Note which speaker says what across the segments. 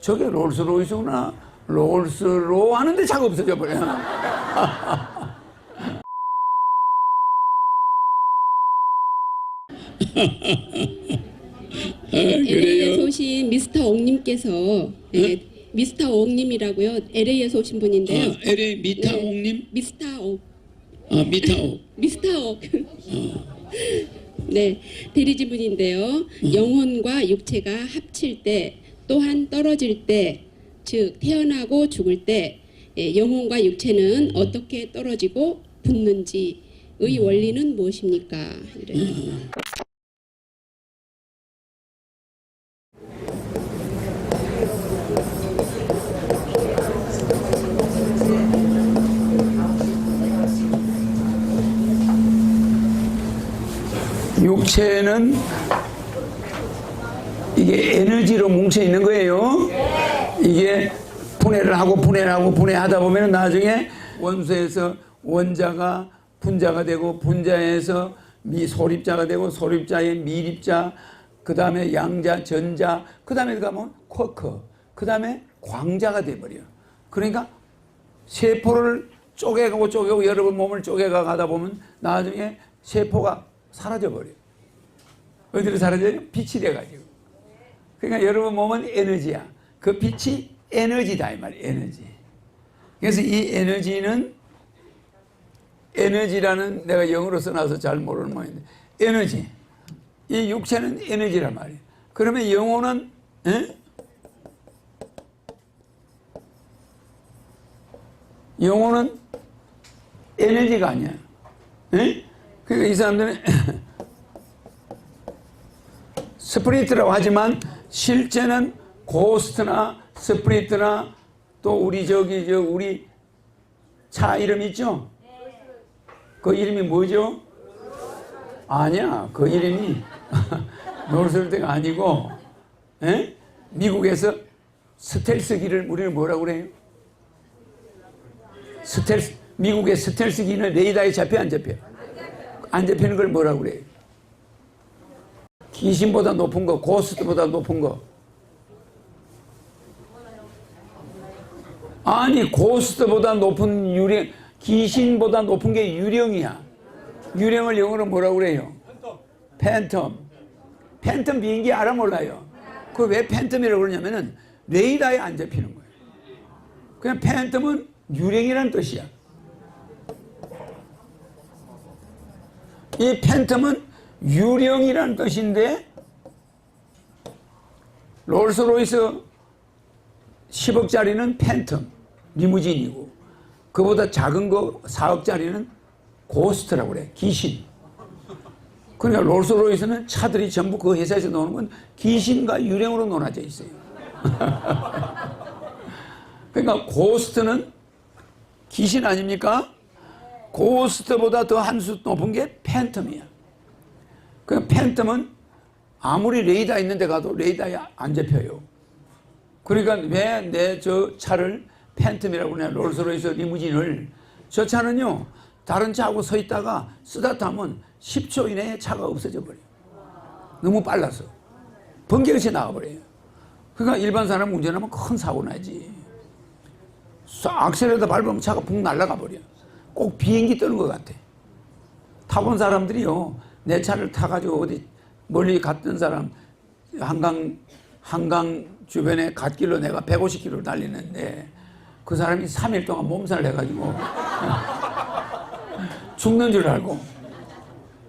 Speaker 1: 저게 롤스로이스구나. 롤스로 하는데 차가 없어져 버려.
Speaker 2: LA에서 오신 미스터 옥님께서 예, 미스터 옥님이라고요. LA에서 오신 분인데요.
Speaker 3: 어, LA 미타옥님?
Speaker 2: 네, 미스터 옥,
Speaker 3: 아, 미타옥.
Speaker 2: 미스터 옥. 네, 대리지 분인데요. 영혼과 육체가 합칠 때 또한 떨어질 때, 즉 태어나고 죽을 때 예, 영혼과 육체는 어떻게 떨어지고 붙는지의 원리는 무엇입니까? 이래요.
Speaker 1: 육체는 이게 에너지로 뭉쳐 있는 거예요. 이게 분해를 하고 분해를 하고 분해하다 보면 나중에 원소에서 원자가 분자가 되고 분자에서 미 소립자가 되고 소립자의 미립자 그 다음에 양자 전자 그 다음에 가면 쿼크 그 다음에 광자가 돼버려. 그러니까 세포를 쪼개가고 쪼개고 여러분 몸을 쪼개가 가다 보면 나중에 세포가 사라져 버려. 어디로 사라져요? 빛이 돼가지고. 그러니까 여러분 몸은 에너지야. 그 빛이 에너지다 이 말이야. 에너지. 그래서 이 에너지는 에너지라는 내가 영어로 써놔서 잘 모르는 모양인데 에너지. 이 육체는 에너지란 말이야. 그러면 영혼은 에? 영혼은 에너지가 아니야. 에? 그러니까 이 사람들은 스프리트라고 하지만 실제는 고스트나 스프리트나 또 우리 저기 저 우리 차 이름 있죠? 그 이름이 뭐죠? 아니야. 그 이름이 노르스가 아니고 에? 미국에서 스텔스기를 우리는 뭐라고 그래요? 스텔스 미국의 스텔스기는 레이더에 잡혀 안 잡혀? 안 잡히는 걸 뭐라고 그래요? 귀신보다 높은 거, 고스트보다 높은 거. 아니, 고스트보다 높은 유령, 귀신보다 높은 게 유령이야. 유령을 영어로 뭐라고 그래요? 팬텀. 팬텀 비행기 알아 몰라요. 그왜 팬텀이라고 그러냐면은 레이더에 안 잡히는 거예요. 그냥 팬텀은 유령이라는 뜻이야. 이 팬텀은 유령이라는 뜻인데 롤스로이스 10억짜리는 팬텀 리무진이고 그보다 작은 거 4억짜리는 고스트라고 그래 귀신 그러니까 롤스로이스는 차들이 전부 그 회사에서 노는 건 귀신과 유령으로 논하져 있어요 그러니까 고스트는 귀신 아닙니까? 고스트보다 더 한 수 높은 게 팬텀이야. 그 팬텀은 아무리 레이더 있는 데 가도 레이더에 안 잡혀요. 그러니까 왜 내 저 차를 팬텀이라고 그러냐, 롤스로이스 리무진을. 저 차는요, 다른 차하고 서 있다가 쓰다 타면 10초 이내에 차가 없어져 버려요. 너무 빨라서. 번개같이 나가버려요. 그러니까 일반 사람 운전하면 큰 사고 나지. 악셀에다 밟으면 차가 붕 날아가 버려. 꼭 비행기 뜨는 것 같아. 타본 사람들이요, 내 차를 타가지고 어디 멀리 갔던 사람, 한강, 한강 주변에 갓길로 내가 150km 달리는데 그 사람이 3일 동안 몸살 해가지고 죽는 줄 알고.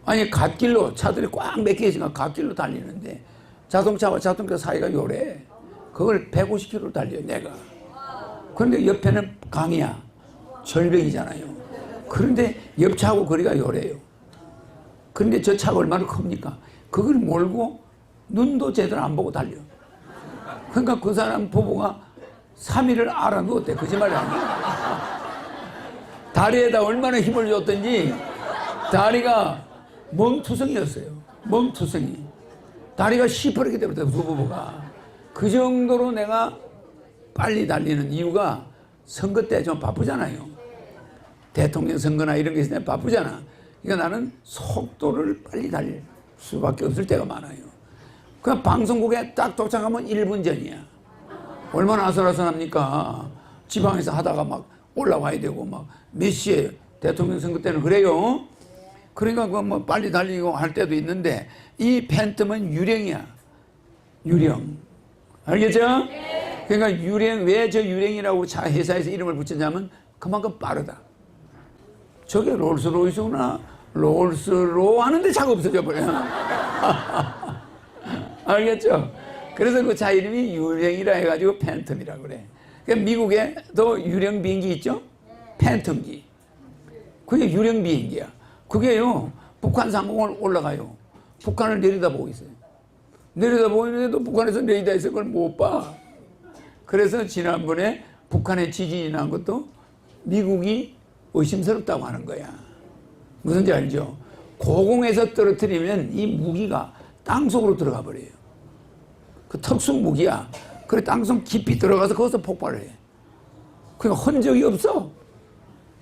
Speaker 1: 아니, 갓길로 차들이 꽉몇 개씩 갓길로 달리는데 자동차와 자동차 사이가 요래. 그걸 150km 달려, 내가. 그런데 옆에는 강이야. 절벽이잖아요. 그런데 옆차하고 거리가 요래요. 그런데 저 차가 얼마나 큽니까? 그걸 몰고 눈도 제대로 안 보고 달려. 그러니까 그 사람 부부가 3일을 알아누웠대. 거짓말이 아니야. 다리에다 얼마나 힘을 줬던지 다리가 멍투성이었어요. 멍투성이. 다리가 시퍼렇게 되었대, 두 부부가. 그 정도로 내가 빨리 달리는 이유가 선거 때 좀 바쁘잖아요. 대통령 선거나 이런 게때 바쁘잖아. 그러니까 나는 속도를 빨리 달릴 수밖에 없을 때가 많아요. 그 방송국에 딱 도착하면 1분 전이야. 얼마나 아슬아슬합니까? 지방에서 하다가 막 올라와야 되고 막 몇 시에 대통령 선거 때는 그래요. 그러니까 그뭐 빨리 달리고 할 때도 있는데 이 팬텀은 유령이야. 유령. 알겠죠? 그러니까 유령 왜 저 유령이라고 차 회사에서 이름을 붙였냐면 그만큼 빠르다. 저게 롤스로이스구나. 롤스로 하는데 차가 없어져 버려. 알겠죠? 그래서 그 차 이름이 유령이라 해가지고 팬텀이라고 그래. 그러니까 미국에도 유령 비행기 있죠? 팬텀기. 그게 유령 비행기야. 그게요, 북한 상공을 올라가요. 북한을 내려다보고 있어요. 내려다보고 있는데도 북한에서 레이더에서 그걸 못 봐. 그래서 지난번에 북한에 지진이 난 것도 미국이 의심스럽다고 하는 거야. 무슨 지 알죠? 고공에서 떨어뜨리면 이 무기가 땅속으로 들어가 버려요. 그 특수 무기야. 그래 땅속 깊이 들어가서 거기서 폭발을 해. 그러니까 흔적이 없어.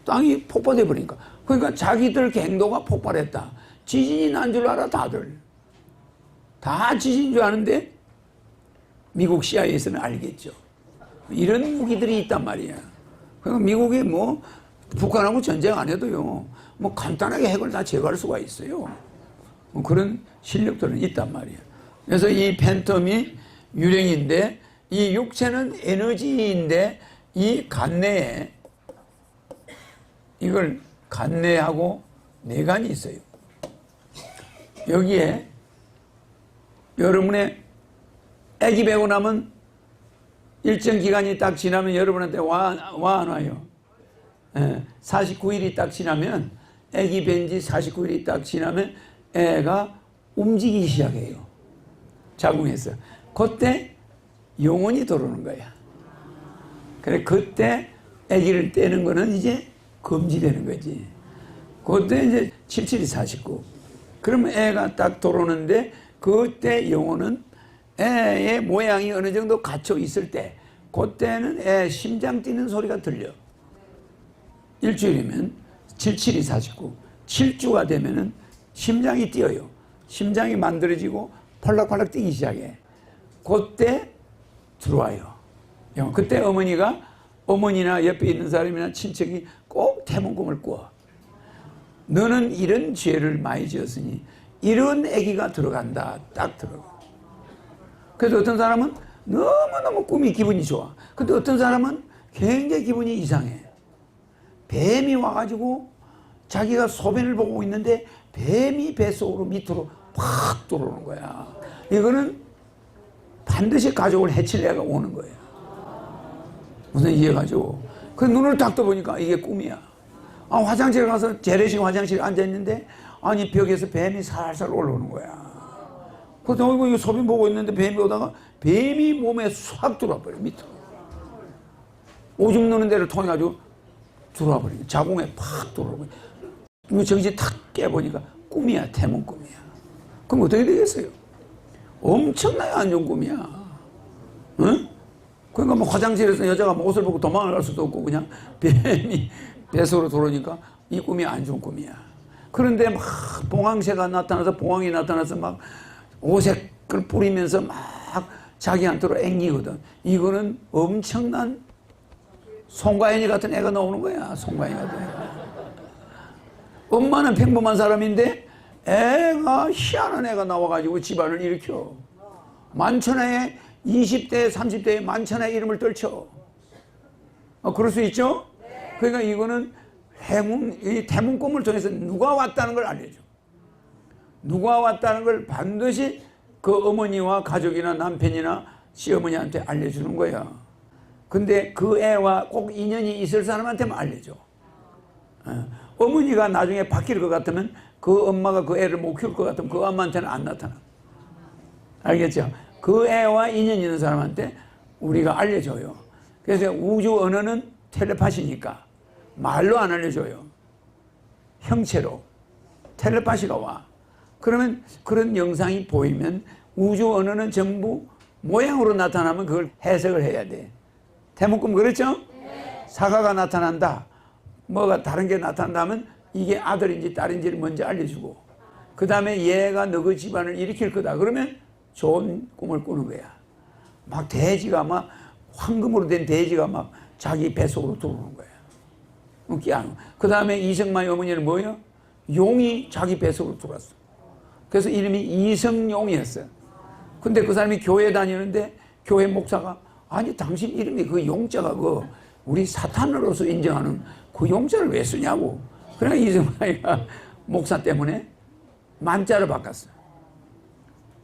Speaker 1: 땅이 폭발돼 버리니까. 그러니까 자기들 갱도가 폭발했다. 지진이 난 줄 알아 다들. 다 지진인 줄 아는데 미국 CIA에서는 알겠죠. 이런 무기들이 있단 말이야. 그러니까 미국이 뭐 북한하고 전쟁 안 해도요. 뭐 간단하게 핵을 다 제거할 수가 있어요. 뭐 그런 실력들은 있단 말이야. 그래서 이 팬텀이 유령인데 이 육체는 에너지인데 이 간내에 이걸 간내하고 내간이 있어요. 여기에 여러분의 아기 배고 나면 일정 기간이 딱 지나면 여러분한테 와, 와 안 와요? 예, 49일이 딱 지나면 아기 벤지 49일이 딱 지나면 애가 움직이기 시작해요. 자궁에서. 그때 영혼이 들어오는 거야. 그래 그때 아기를 떼는 거는 이제 금지되는 거지. 그때 이제 77이 49. 그러면 애가 딱 들어오는데 그때 영혼은 애의 모양이 어느 정도 갖춰 있을 때 그때는 애 심장 뛰는 소리가 들려. 일주일이면 77이 49. 7주가 되면은 심장이 뛰어요. 심장이 만들어지고 펄락펄락 뛰기 시작해. 그때 들어와요. 영. 그때 어머니가 어머니나 옆에 있는 사람이나 친척이 꼭 태몽꿈을 꿔. 너는 이런 죄를 많이 지었으니 이런 아기가 들어간다. 딱 들어가. 그래서 어떤 사람은 너무너무 꿈이 기분이 좋아. 근데 어떤 사람은 굉장히 기분이 이상해. 뱀이 와가지고 자기가 소변을 보고 있는데 뱀이 뱃속으로 밑으로 팍 들어오는 거야. 이거는 반드시 가족을 해칠 애가 오는 거예요. 무슨 이해가지고. 그 눈을 딱 떠보니까 이게 꿈이야. 아, 화장실에 가서 재래식 화장실에 앉아있는데 아니 벽에서 뱀이 살살 올라오는 거야. 그래서 어이구 이거 소변 보고 있는데 뱀이 오다가 뱀이 몸에 싹 들어와 버려 밑으로. 오줌 누는 데를 통해 가지고 들어와 버리고 자궁에 팍 들어오고 이거 정신 탁 깨보니까 꿈이야 태몽 꿈이야. 그럼 어떻게 되겠어요? 엄청나게 안 좋은 꿈이야. 응? 그러니까 뭐 화장실에서 여자가 뭐 옷을 벗고 도망을 갈 수도 없고 그냥 뱀이 뱃속으로 들어오니까 이 꿈이 안 좋은 꿈이야. 그런데 막 봉황새가 나타나서 봉황이 나타나서 막 오색을 뿌리면서 막 자기한테로 앵기거든. 이거는 엄청난 송가인이 같은 애가 나오는 거야. 송가인이 같은 애가. 엄마는 평범한 사람인데 애가 희한한 애가 나와가지고 집안을 일으켜. 만천하에 20대, 30대에 만천하에 이름을 떨쳐. 어, 그럴 수 있죠? 그러니까 이거는 해문, 이 태문 꿈을 통해서 누가 왔다는 걸 알려줘. 누가 왔다는 걸 반드시 그 어머니와 가족이나 남편이나 시어머니한테 알려주는 거야. 근데 그 애와 꼭 인연이 있을 사람한테만 알려줘. 어, 어머니가 나중에 바뀔 것 같으면 그 엄마가 그 애를 못 키울 것 같으면 그 엄마한테는 안 나타나. 알겠죠? 그 애와 인연 있는 사람한테 우리가 알려줘요. 그래서 우주 언어는 텔레파시니까 말로 안 알려줘요. 형체로 텔레파시가 와. 그러면 그런 영상이 보이면 우주 언어는 전부 모양으로 나타나면 그걸 해석을 해야 돼. 태문꿈 그렇죠? 사과가 나타난다. 뭐가 다른 게 나타난다면 이게 아들인지 딸인지를 먼저 알려주고 그 다음에 얘가 너그 집안을 일으킬 거다. 그러면 좋은 꿈을 꾸는 거야. 막 돼지가 막 황금으로 된 돼지가 막 자기 뱃속으로 들어오는 거야. 웃기 안. 그 다음에 이성만의 어머니는 뭐예요? 용이 자기 뱃속으로 들어왔어. 그래서 이름이 이성용이었어요. 근데 그 사람이 교회 다니는데 교회 목사가 아니 당신 이름이 그 용자가 그 우리 사탄으로서 인정하는 그 용자를 왜 쓰냐고. 그러니까 이성만이가 목사 때문에 만자를 바꿨어요.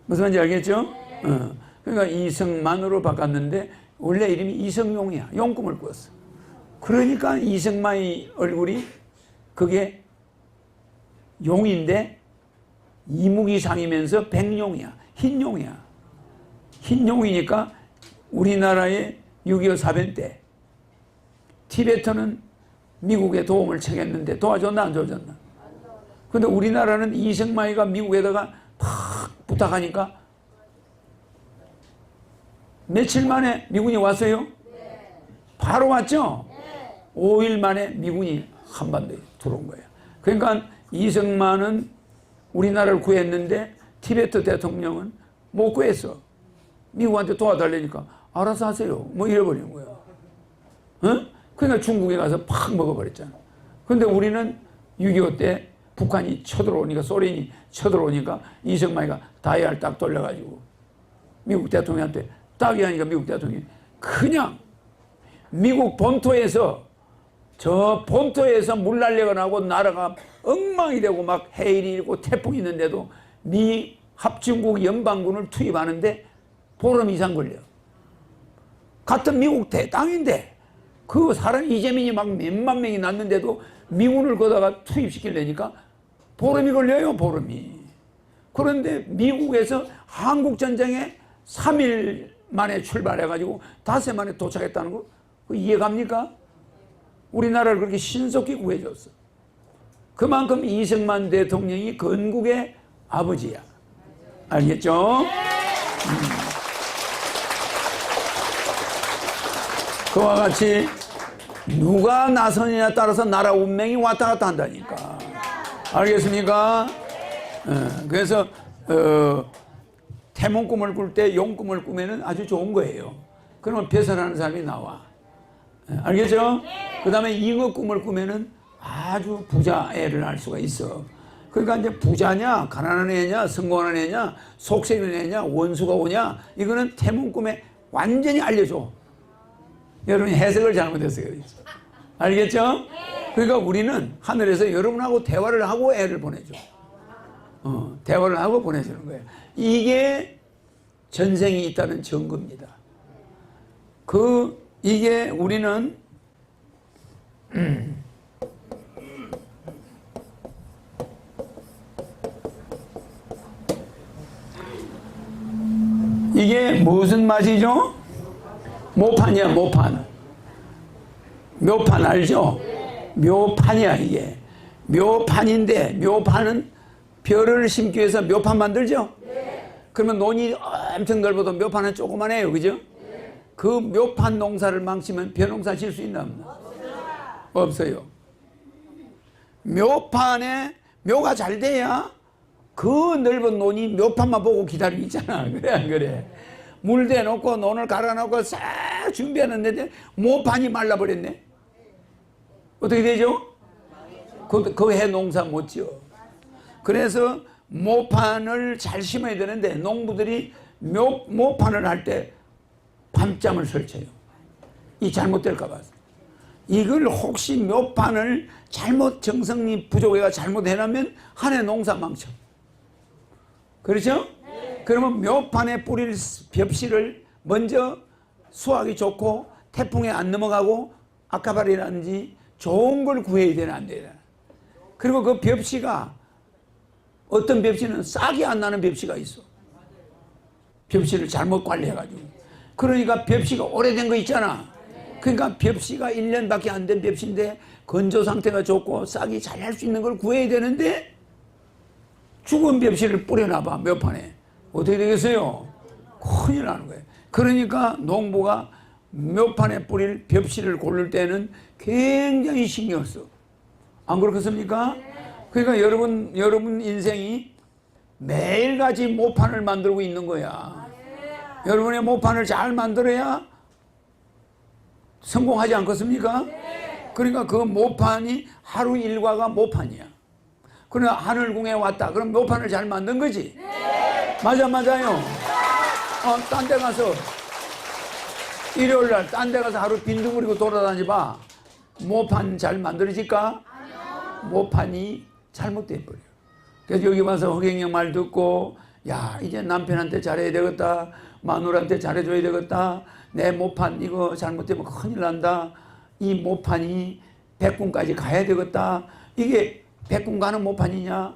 Speaker 1: 무슨 말인지 알겠죠? 어. 그러니까 이성만으로 바꿨는데 원래 이름이 이성용이야. 용꿈을 꾸었어. 그러니까 이성만의 얼굴이 그게 용인데 이무기상이면서 백용이야. 흰용이야. 흰용이니까 우리나라의 6.25 사변 때 티베트는 미국에 도움을 청했는데 도와줬나 안 도와줬나? 근데 우리나라는 이승만이가 미국에다가 팍 부탁하니까 며칠 만에 미군이 왔어요? 바로 왔죠? 5일 만에 미군이 한반도에 들어온 거예요. 그러니까 이승만은 우리나라를 구했는데 티베트 대통령은 못 구했어. 미국한테 도와달라니까 알아서 하세요. 뭐 이래버린 거야. 어? 그러니까 중국에 가서 팍 먹어버렸잖아. 근데 우리는 6.25 때 북한이 쳐들어오니까 소련이 쳐들어오니까 이승만이가 다이아를 딱 돌려가지고 미국 대통령한테 딱이 하니까 미국 대통령이 그냥 미국 본토에서 저 본토에서 물난리가 나고 나라가 엉망이 되고 막 해일이 있고 태풍이 있는데도 미 합중국 연방군을 투입하는데 보름 이상 걸려. 같은 미국 대땅인데 그 사람 이재민이 막 몇만 명이 났는데도 미군을 거다가 투입시키려니까 보름이 걸려요, 보름이. 그런데 미국에서 한국전쟁에 3일 만에 출발해가지고 닷새 만에 도착했다는 거 그거 이해갑니까? 우리나라를 그렇게 신속히 구해줬어. 그만큼 이승만 대통령이 건국의 아버지야. 알겠죠? 음. 그와 같이 누가 나서느냐에 따라서 나라 운명이 왔다 갔다 한다니까. 알겠습니까? 어, 그래서 어, 태몽 꿈을 꿀 때 용 꿈을 꾸면은 아주 좋은 거예요. 그러면 배설하는 사람이 나와. 예, 알겠죠? 그 다음에 잉어 꿈을 꾸면은 아주 부자 애를 알 수가 있어. 그러니까 이제 부자냐, 가난한 애냐, 성공한 애냐, 속세는 애냐, 원수가 오냐, 이거는 태몽 꿈에 완전히 알려줘. 여러분이 해석을 잘못했어요. 알겠죠? 그러니까 우리는 하늘에서 여러분하고 대화를 하고 애를 보내줘. 어, 대화를 하고 보내주는 거예요. 이게 전생이 있다는 증거입니다. 그, 이게 우리는, 음, 이게 무슨 맛이죠? 모판이야, 모판. 묘판 알죠? 묘판이야, 이게. 묘판인데, 묘판은 벼를 심기 위해서 묘판 만들죠? 그러면 논이 엄청 넓어도 묘판은 조그만해요, 그죠? 그 묘판 농사를 망치면 벼농사 질 수 있나 없나? 없어요. 묘판에 묘가 잘 돼야 그 넓은 논이 묘판만 보고 기다리고 있잖아. 그래, 안 그래? 물 대 놓고 논을 갈아 놓고 싹 준비하는데 묘판이 말라버렸네. 어떻게 되죠? 그, 그해 농사 못 지어. 그래서 모판을 잘 심어야 되는데 농부들이 묘, 모판을 할 때 밤잠을 설쳐요. 이 잘못될까 봐. 이걸 혹시 묘판을 잘못 정성이 부족해가 잘못해놓으면 한 해 농사 망쳐. 그렇죠? 그러면 묘판에 뿌릴 벽실을 먼저 수확이 좋고 태풍에 안 넘어가고 아까발이라든지 좋은 걸 구해야 되나 안 되나. 그리고 그 벽시가 어떤 벽시는 싹이 안 나는 벽시가 있어. 벽시를 잘못 관리해가지고. 그러니까 벽시가 오래된 거 있잖아. 그러니까 벽시가 1년밖에 안 된 벽시인데 건조 상태가 좋고 싹이 잘할수 있는 걸 구해야 되는데 죽은 벽시를 뿌려놔봐 몇 판에 어떻게 되겠어요? 큰일 나는 거예요. 그러니까 농부가 몇 판에 뿌릴 벽시를 고를 때는 굉장히 신경 써. 안 그렇겠습니까? 그러니까 여러분 여러분 인생이 매일같이 모판을 만들고 있는 거야. 여러분의 모판을 잘 만들어야 성공하지 않겠습니까? 그러니까 그 모판이 하루 일과가 모판이야. 그러나 하늘궁에 왔다. 그럼 모판을 잘 만든 거지? 맞아, 맞아요. 어, 딴 데 가서 일요일 날 딴 데 가서 하루 빈둥거리고 돌아다니 봐. 모판 잘 만들어질까? 모판이 잘못돼 버려. 그래서 여기 와서 허경영 말 듣고 야 이제 남편한테 잘해야 되겠다 마누라한테 잘해줘야 되겠다 내 모판 이거 잘못되면 큰일 난다 이 모판이 백군까지 가야 되겠다 이게 백군 가는 모판이냐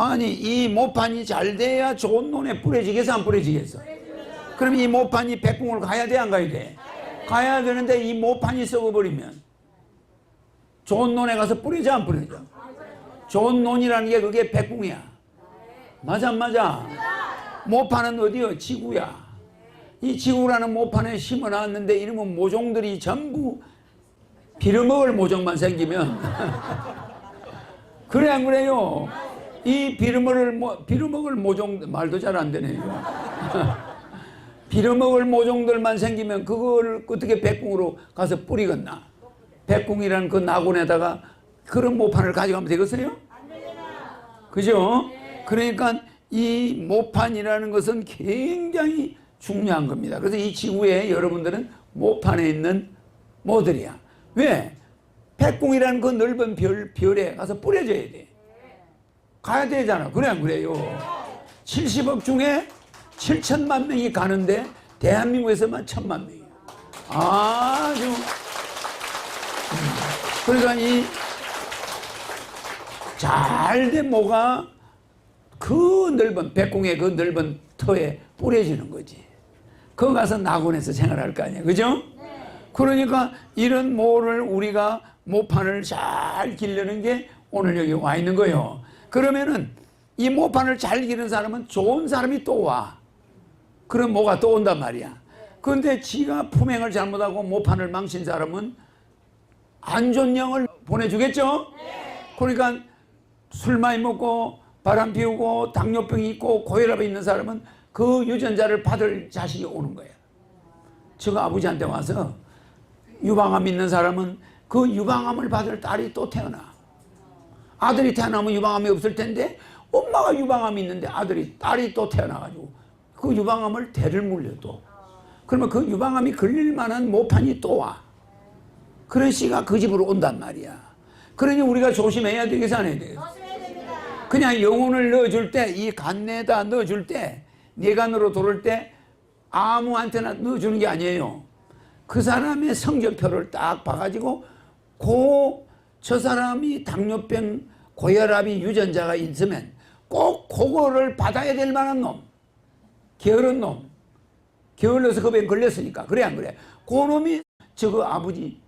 Speaker 1: 아니 이 모판이 잘 돼야 좋은 논에 뿌려지겠어 안 뿌려지겠어? 그럼 이 모판이 백궁을 가야 돼 안 가야 돼? 가야 되는데 이 모판이 썩어버리면 좋은 논에 가서 뿌리자 안 뿌리자 좋은 논이라는 게 그게 백궁이야. 맞아 안 맞아? 모판은 어디요? 지구야. 이 지구라는 모판에 심어놨는데 이러면 모종들이 전부 빌어먹을 모종만 생기면. 그래 안 그래요 이 모- 빌어먹을 모종 말도 잘 안 되네요 빌어먹을 모종들만 생기면 그걸 어떻게 백궁으로 가서 뿌리겠나 백궁이라는 그 낙원에다가 그런 모판을 가져가면 되겠어요? 그죠? 그러니까 이 모판이라는 것은 굉장히 중요한 겁니다. 그래서 이 지구에 여러분들은 모판에 있는 모들이야. 왜? 백궁이라는 그 넓은 별, 별에 가서 뿌려져야 돼. 가야 되잖아. 그래, 안 그래요? 70억 중에 7천만 명이 가는데 대한민국에서만 천만 명이야. 아주. 음. 그러니까 이 잘된 모가 그 넓은 백궁의 그 넓은 터에 뿌려지는 거지. 거기 가서 낙원에서 생활할 거 아니야. 그죠? 그러니까 이런 모를 우리가 모판을 잘 기르는 게 오늘 여기 와 있는 거예요. 그러면은 이 모판을 잘 기르는 사람은 좋은 사람이 또 와. 그런 모가 또 온단 말이야. 그런데 지가 품행을 잘못하고 모판을 망친 사람은 안 좋은 영을 보내주겠죠? 그러니까 술 많이 먹고 바람 피우고 당뇨병이 있고 고혈압이 있는 사람은 그 유전자를 받을 자식이 오는 거예요. 제가 아버지한테 와서 유방암 있는 사람은 그 유방암을 받을 딸이 또 태어나. 아들이 태어나면 유방암이 없을 텐데 엄마가 유방암이 있는데 아들이 딸이 또 태어나가지고 그 유방암을 대를 물려 또. 그러면 그 유방암이 걸릴 만한 모판이 또 와. 그런 씨가 그 집으로 온단 말이야. 그러니 우리가 조심해야 되겠어 안 해야 되겠어? 그냥 영혼을 넣어줄 때 이 간내에다 넣어줄 때 뇌간으로 돌을 때 아무한테나 넣어주는 게 아니에요. 그 사람의 성적표를 딱 봐가지고 고 저 사람이 당뇨병 고혈압이 유전자가 있으면 꼭 그거를 받아야 될 만한 놈 게으른 놈 게을러서 그병 걸렸으니까 그래 안 그래 그 놈이 저거 아버지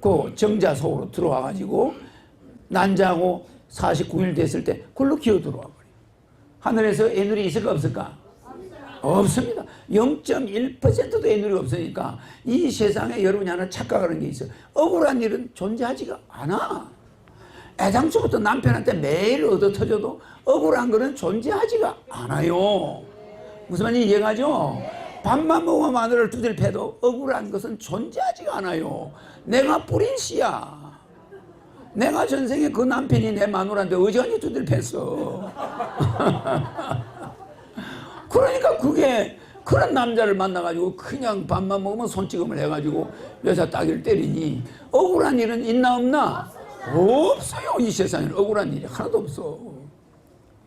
Speaker 1: 그 정자 속으로 들어와 가지고 난자고 49일 됐을 때 그걸로 기어 들어와 버려. 하늘에서 애누리 있을까 없을까? 없습니다. 0.1%도 애누리 없으니까 이 세상에 여러분이 하나 착각하는 게 있어. 억울한 일은 존재하지가 않아. 애당초부터 남편한테 매일 얻어 터져도 억울한 거는 존재하지가 않아요. 무슨 말인지 이해가죠? 밥만 먹으면 마늘을 두들 패도 억울한 것은 존재하지가 않아요. 내가 뿌린 씨야. 내가 전생에 그 남편이 내 마누라한테 어지간히 두들 팼어. 그러니까 그게 그런 남자를 만나가지고 그냥 밥만 먹으면 손찌검을 해가지고 여자 따기를 때리니 억울한 일은 있나 없나? 없어요. 이 세상에 억울한 일이 하나도 없어.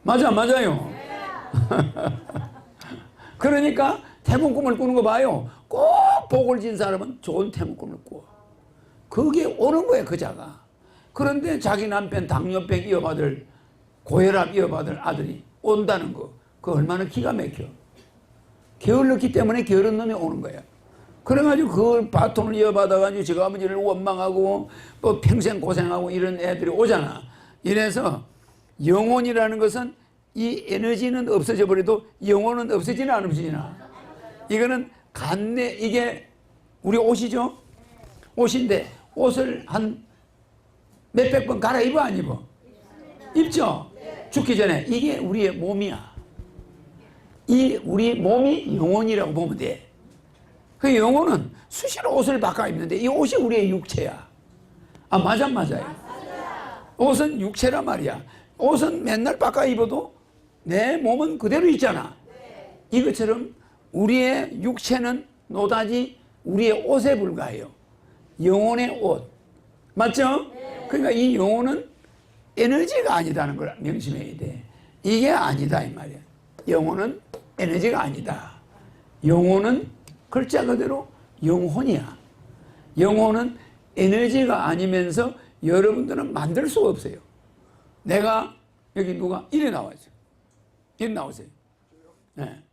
Speaker 1: 맞아, 맞아요. 그러니까 태문 꿈을 꾸는 거 봐요. 꼭 복을 진 사람은 좋은 태문 꿈을 꾸어. 그게 오는 거야, 그자가. 그런데 자기 남편 당뇨병 이어받을 고혈압 이어받을 아들이 온다는 거. 그 얼마나 기가 막혀. 게을렀기 때문에 게으른 놈이 오는 거야. 그래가지고 그 바톤을 이어받아가지고 지가 아버지를 원망하고 또 평생 고생하고 이런 애들이 오잖아. 이래서 영혼이라는 것은 이 에너지는 없어져 버려도 영혼은 없어지나 안 없어지나. 이거는 간내 이게 우리 옷이죠. 옷인데 옷을 한 몇백 번 갈아입어 안 입어? 입죠. 죽기 전에 이게 우리의 몸이야. 이 우리 몸이 영혼이라고 보면 돼. 그 영혼은 수시로 옷을 바꿔 입는데 이 옷이 우리의 육체야. 아 맞아 맞아요. 옷은 육체란 말이야. 옷은 맨날 바꿔 입어도 내 몸은 그대로 있잖아. 이것처럼 우리의 육체는 노다지 우리의 옷에 불과해요. 영혼의 옷. 맞죠? 그러니까 이 영혼은 에너지가 아니다는 걸 명심해야 돼. 이게 아니다 이 말이야. 영혼은 에너지가 아니다. 영혼은 글자 그대로 영혼이야. 영혼은 에너지가 아니면서 여러분들은 만들 수가 없어요. 내가 여기 누가 이래 나와있어요. 이래 나오세요. 예.